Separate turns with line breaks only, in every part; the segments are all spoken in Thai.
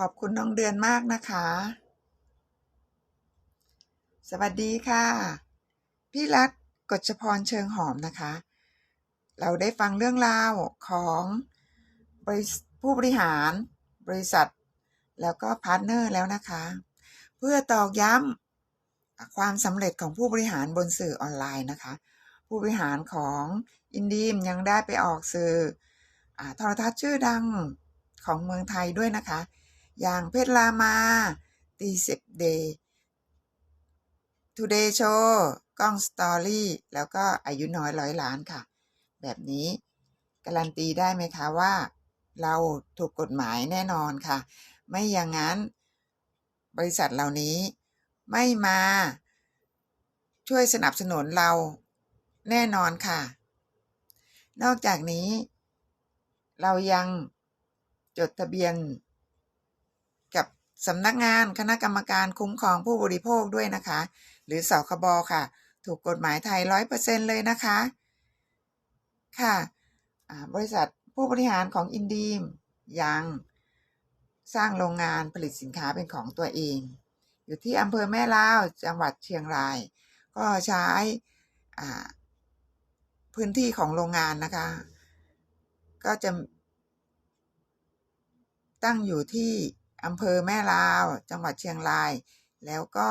ขอบคุณน้องเดือนมากนะคะ สวัสดีค่ะ พี่รัฐกฎชพรเชิงหอมนะคะ เราได้ฟังเรื่องราวของผู้บริหาร บริษัท แล้วก็พาร์ทเนอร์แล้วนะคะ เพื่อตอกย้ำความสำเร็จของผู้บริหารบนสื่อออนไลน์นะคะ ผู้บริหารของอินดีมยังได้ไปออกสื่ออโทรทัศน์ชื่อดังของเมืองไทยด้วยนะคะ อย่างเพชรลามาตีสิบเดย์ทูเดย์โชว์กล้องสตอรี่แล้วก็อายุน้อยร้อยล้านค่ะ แบบนี้การันตีได้ไหมคะว่า เราถูกกฎหมายแน่นอนค่ะ ไม่อย่างนั้นบริษัทเหล่านี้ไม่มาช่วยสนับสนุนเราแน่นอนค่ะ นอกจากนี้ เรายังจดทะเบียน สำนักงานคณะกรรมการคุ้มครองผู้บริโภคด้วยนะคะ หรือสคบค่ะ ถูกกฎหมายไทยร้อยเปอร์เซ็นเลยนะคะ ค่ะบริษัทผู้บริหารของอินดีมยังสร้างโรงงานผลิตสินค้าเป็นของตัวเอง อยู่ที่อำเภอแม่ลาวจังหวัดเชียงราย ก็ใช้พื้นที่ของโรงงานนะคะ ก็จะตั้งอยู่ที่ อำเภอแม่ลาว จังหวัดเชียงราย แล้วก็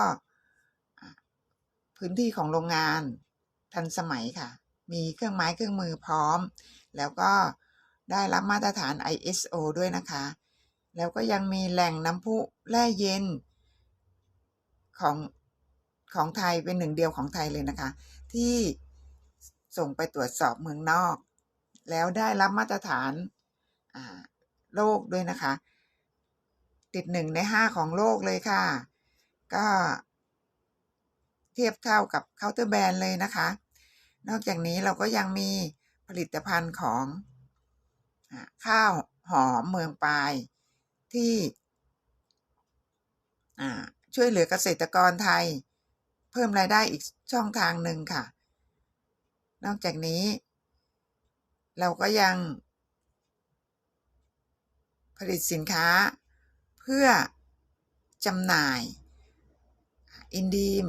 พื้นที่ของโรงงานทันสมัยค่ะ มีเครื่องไม้เครื่องมือพร้อม แล้วก็ได้รับมาตรฐาน ISO ด้วยนะคะ แล้วก็ยังมีแหล่งน้ำพุแร่เย็นของของไทยเป็นหนึ่งเดียวของไทยเลยนะคะ ที่ส่งไปตรวจสอบเมืองนอก แล้วได้รับมาตรฐานโลกด้วยนะคะ ติดหนึ่งในห้าของโลกเลยค่ะ ก็เทียบเท่ากับเคาน์เตอร์แบรนด์เลยนะคะ นอกจากนี้เราก็ยังมีผลิตภัณฑ์ของข้าวหอมเมืองปลายที่ช่วยเหลือเกษตรกรไทย เพิ่มรายได้อีกช่องทางหนึ่งค่ะ นอกจากนี้ เราก็ยังผลิตสินค้า เพื่อจำหน่ายอินดีม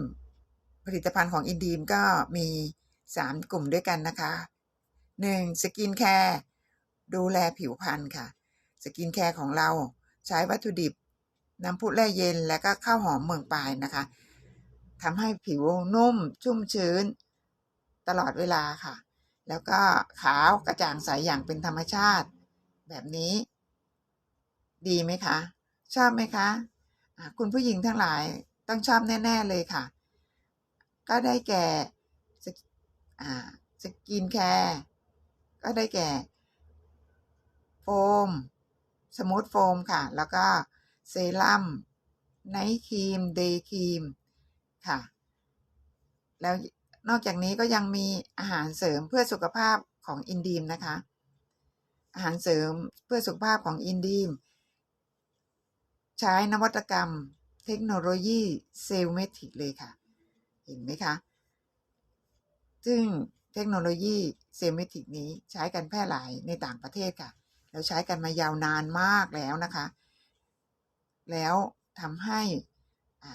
ผลิตภัณฑ์ของอินดีมก็มี 3 กลุ่มด้วยกันนะคะ 1. สกินแคร์ดูแลผิวพรรณค่ะ สกินแคร์ของเราใช้วัตถุดิบ น้ำพุแร่เย็นและก็ข้าวหอมเมืองปลายนะคะทำให้ผิวนุ่มชุ่มชื้น ตลอดเวลาค่ะ แล้วก็ขาวกระจ่างใสยอย่างเป็นธรรมชาติ แบบนี้ ดีไหมคะ ชอบไหมคะคุณผู้หญิงทั้งหลายต้องชอบแน่ ๆ เลยค่ะ ก็ได้แก่สกินแคร์ก็ได้แก่ โฟม สมูทโฟมค่ะ แล้วก็เซรั่มไนท์ครีม เดย์ครีม ค่ะ แล้วนอกจากนี้ก็ยังมีอาหารเสริมเพื่อสุขภาพของอินดีมนะคะ อาหารเสริมเพื่อสุขภาพของอินดีม ใช้นวัตกรรมเทคโนโลยีเซลเมติกเลยค่ะ เห็นไหมคะ ซึ่งเทคโนโลยีเซมิติกนี้ใช้กันแพร่หลายในต่างประเทศค่ะ แล้วใช้กันมายาวนานมากแล้วนะคะ แล้วทำให้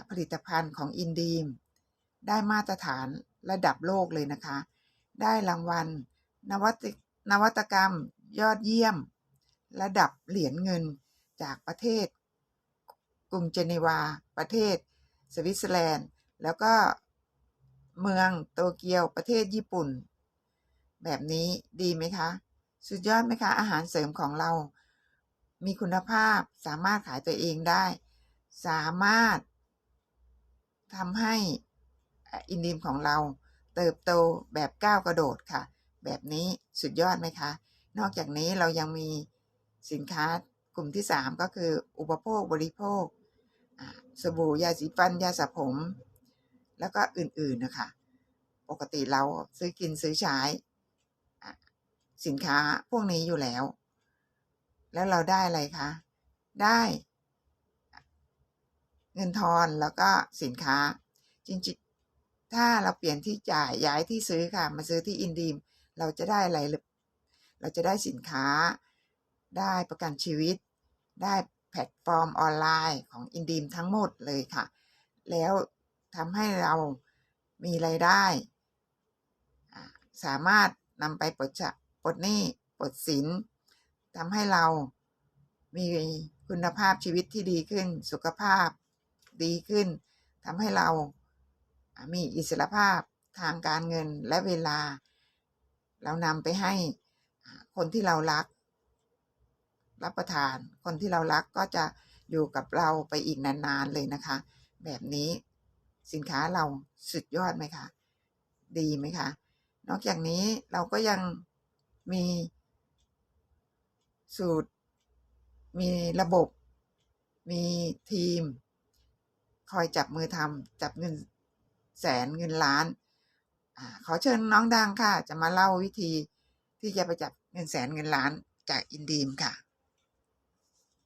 ผลิตภัณฑ์ของอินดีม ได้มาตรฐานระดับโลกเลยนะคะ ได้รางวัลนวัตนวัตกรรมยอดเยี่ยม ระดับเหรียญเงินจากประเทศ กรุงเจนีวา ประเทศ สวิตเซอร์แลนด์ แล้วก็เมืองโตเกียวประเทศญี่ปุ่น แบบนี้ดีไหมคะ สุดยอดไหมคะ อาหารเสริมของเรา มีคุณภาพสามารถขายตัวเองได้ สามารถทำให้อินดีมของเราเติบโตแบบก้าวกระโดดค่ะ แบบนี้สุดยอดไหมคะ นอกจากนี้เรายังมีสินค้ากลุ่มที่ 3 ก็คืออุปโภคบริโภค สบู่ยาสีฟันยาสระผม แล้วก็อื่นๆนะคะ ปกติเราซื้อกินซื้อใช้สินค้าพวกนี้อยู่แล้ว แล้วเราได้อะไรคะ ได้ เงินทอนแล้วก็สินค้า จริงๆ ถ้าเราเปลี่ยนที่จ่ายย้ายที่ซื้อค่ะ มาซื้อที่อินดีม เราจะได้อะไรเราจะได้สินค้า ได้ประกันชีวิต ได้ แพลตฟอร์มออนไลน์ของอินดีมทั้งหมดเลยค่ะ แล้วทำให้เรามีรายได้ สามารถนำไปปลดจะปลดหนี้ปลดสินทำให้เรามีคุณภาพชีวิตที่ดีขึ้น สุขภาพดีขึ้นทำให้เรามีอิสรภาพทางการเงินและเวลา เรานำไปให้คนที่เรารัก รับประทาน คนที่เรารักก็จะอยู่กับเราไปอีกนานๆเลยนะคะ แบบนี้สินค้าเราสุดยอดไหมคะ ดีไหมคะ นอกจากนี้เราก็ยังมีสูตร มีระบบ มีทีม คอยจับมือทำจับเงินแสนเงินล้านอขอเชิญน้องดังค่ะ จะมาเล่าวิธีที่จะไปจับเงินแสนเงินล้านจากอินดีมค่ะ